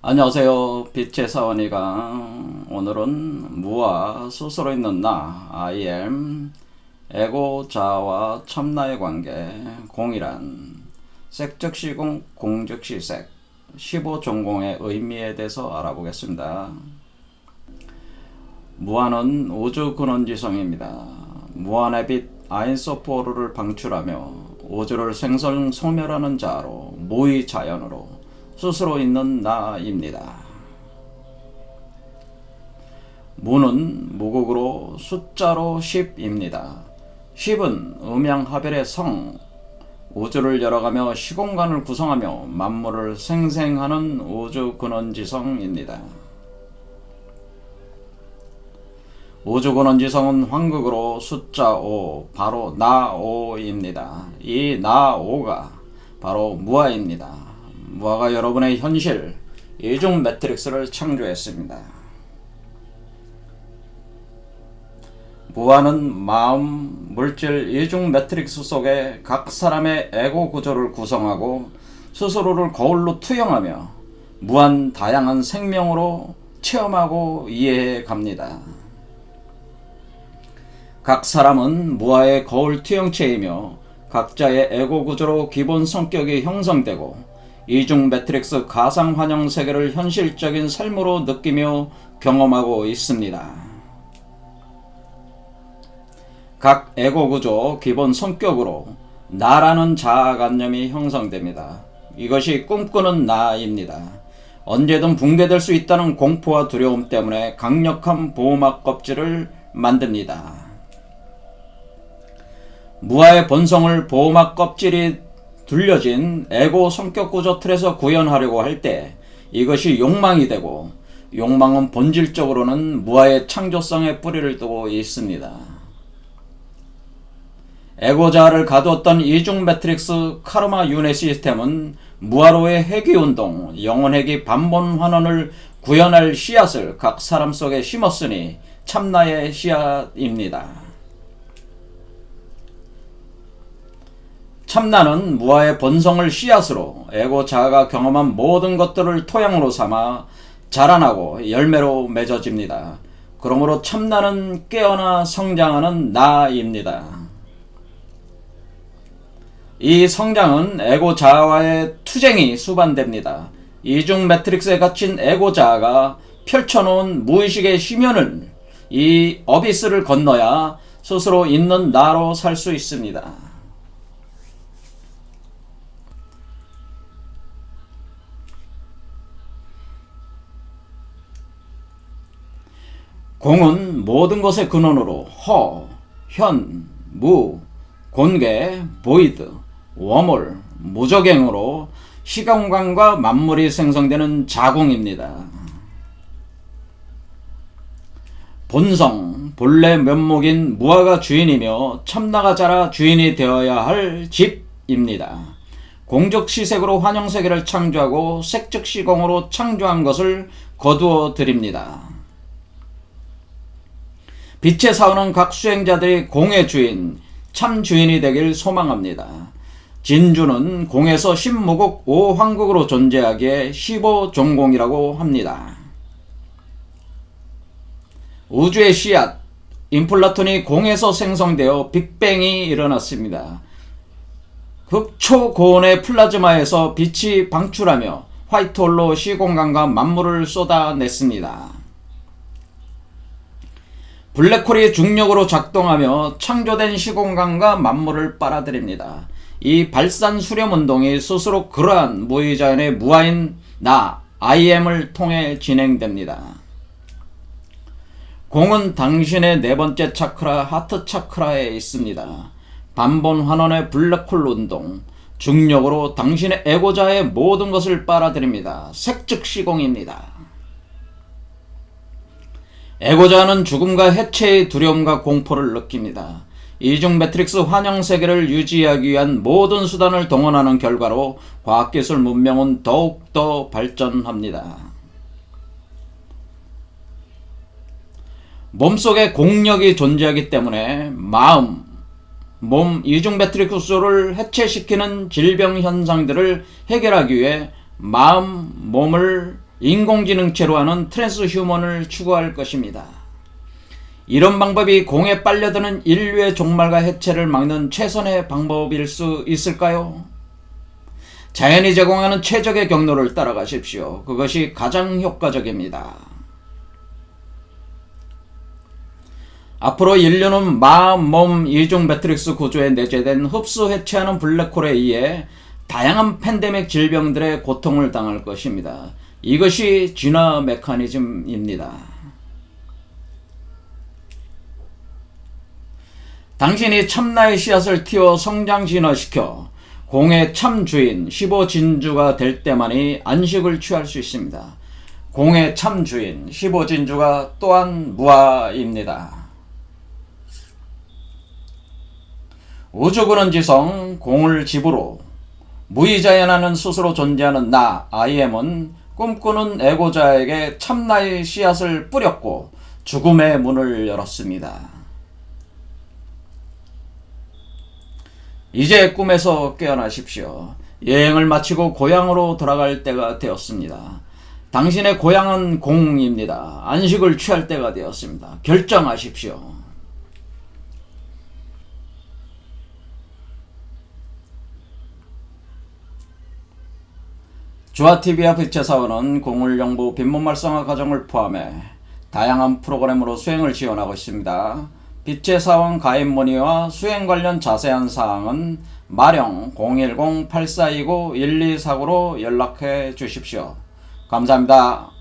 안녕하세요. 빛의 사원이가 오늘은 무와 스스로 있는 나, I am, 에고, 자와 참나의 관계, 공이란, 색즉시공, 공즉시색, 15전공의 의미에 대해서 알아보겠습니다. 무한은 우주 근원지성입니다. 무한의 빛 아인소포르를 방출하며 우주를 생성 소멸하는 자로 무의 자연으로 스스로 있는 나입니다. 무는 무국으로 숫자로 10입니다. 10은 음양하별의 성, 우주를 열어가며 시공간을 구성하며 만물을 생생하는 우주 근원지성입니다. 우주 근원지성은 황극으로 숫자 5, 바로 나5입니다. 이 나5가 바로 무아입니다. 무아가 여러분의 현실, 이중 매트릭스를 창조했습니다. 무아는 마음, 물질, 이중 매트릭스 속에 각 사람의 에고 구조를 구성하고 스스로를 거울로 투영하며 무한 다양한 생명으로 체험하고 이해해 갑니다. 각 사람은 무아의 거울 투영체이며 각자의 에고 구조로 기본 성격이 형성되고 이중 매트릭스 가상 환영 세계를 현실적인 삶으로 느끼며 경험하고 있습니다. 각 에고 구조 기본 성격으로 나라는 자아관념이 형성됩니다. 이것이 꿈꾸는 나입니다. 언제든 붕괴될 수 있다는 공포와 두려움 때문에 강력한 보호막 껍질을 만듭니다. 무아의 본성을 보호막 껍질이 둘려진 에고 성격 구조 틀에서 구현하려고 할 때 이것이 욕망이 되고 욕망은 본질적으로는 무아의 창조성에 뿌리를 두고 있습니다. 에고자를 가두었던 이중 매트릭스 카르마 윤회 시스템은 무아로의 회귀 운동, 영혼회귀 반본 환원을 구현할 씨앗을 각 사람 속에 심었으니 참나의 씨앗입니다. 참나는 무아의 본성을 씨앗으로 에고 자아가 경험한 모든 것들을 토양으로 삼아 자라나고 열매로 맺어집니다. 그러므로 참나는 깨어나 성장하는 나입니다. 이 성장은 에고 자아와의 투쟁이 수반됩니다. 이중 매트릭스에 갇힌 에고 자아가 펼쳐놓은 무의식의 심연을 이 어비스를 건너야 스스로 있는 나로 살 수 있습니다. 공은 모든 것의 근원으로 허, 현, 무, 곤개, 보이드, 워몰, 무적행으로 시공간과 만물이 생성되는 자궁입니다. 본성, 본래 면목인 무아가 주인이며 참나가 자라 주인이 되어야 할 집입니다. 공적 시색으로 환영세계를 창조하고 색적 시공으로 창조한 것을 거두어 드립니다. 빛의 사원은 각 수행자들이 공의 주인, 참 주인이 되길 소망합니다. 진주는 공에서 신무국 5황국으로 존재하기에 15종공이라고 합니다. 우주의 씨앗, 인플라톤이 공에서 생성되어 빅뱅이 일어났습니다. 극초고온의 플라즈마에서 빛이 방출하며 화이트홀로 시공간과 만물을 쏟아냈습니다. 블랙홀이 중력으로 작동하며 창조된 시공간과 만물을 빨아들입니다. 이 발산 수렴 운동이 스스로 그러한 무의자연의 무아인 나 IM을 통해 진행됩니다. 공은 당신의 네 번째 차크라 하트 차크라에 있습니다. 반본 환원의 블랙홀 운동, 중력으로 당신의 에고자의 모든 것을 빨아들입니다. 색즉 시공입니다. 에고자는 죽음과 해체의 두려움과 공포를 느낍니다. 이중 매트릭스 환영 세계를 유지하기 위한 모든 수단을 동원하는 결과로 과학기술 문명은 더욱더 발전합니다. 몸속에 공력이 존재하기 때문에 마음, 몸 이중 매트릭스를 해체시키는 질병 현상들을 해결하기 위해 마음, 몸을 인공지능체로 하는 트랜스 휴먼을 추구할 것입니다. 이런 방법이 공에 빨려드는 인류의 종말과 해체를 막는 최선의 방법일 수 있을까요? 자연이 제공하는 최적의 경로를 따라가십시오. 그것이 가장 효과적입니다. 앞으로 인류는 마음, 몸, 이중 매트릭스 구조에 내재된 흡수 해체하는 블랙홀에 의해 다양한 팬데믹 질병들의 고통을 당할 것입니다. 이것이 진화 메커니즘입니다. 당신이 참나의 씨앗을 틔워 성장 진화시켜 공의 참 주인 15진주가 될 때만이 안식을 취할 수 있습니다. 공의 참 주인 15진주가 또한 무아입니다. 우주군은지성 공을 집으로 무의자연하는 스스로 존재하는 나 아이엠은 꿈꾸는 애고자에게 참나의 씨앗을 뿌렸고 죽음의 문을 열었습니다. 이제 꿈에서 깨어나십시오. 여행을 마치고 고향으로 돌아갈 때가 되었습니다. 당신의 고향은 공입니다. 안식을 취할 때가 되었습니다. 결정하십시오. 주아TV와 빛의 공을 영부 빈몸 활성화 과정을 포함해 다양한 프로그램으로 수행을 지원하고 있습니다. 빛의 사원 가입 문의와 수행 관련 자세한 사항은 마령 010-8429-1249로 연락해 주십시오. 감사합니다.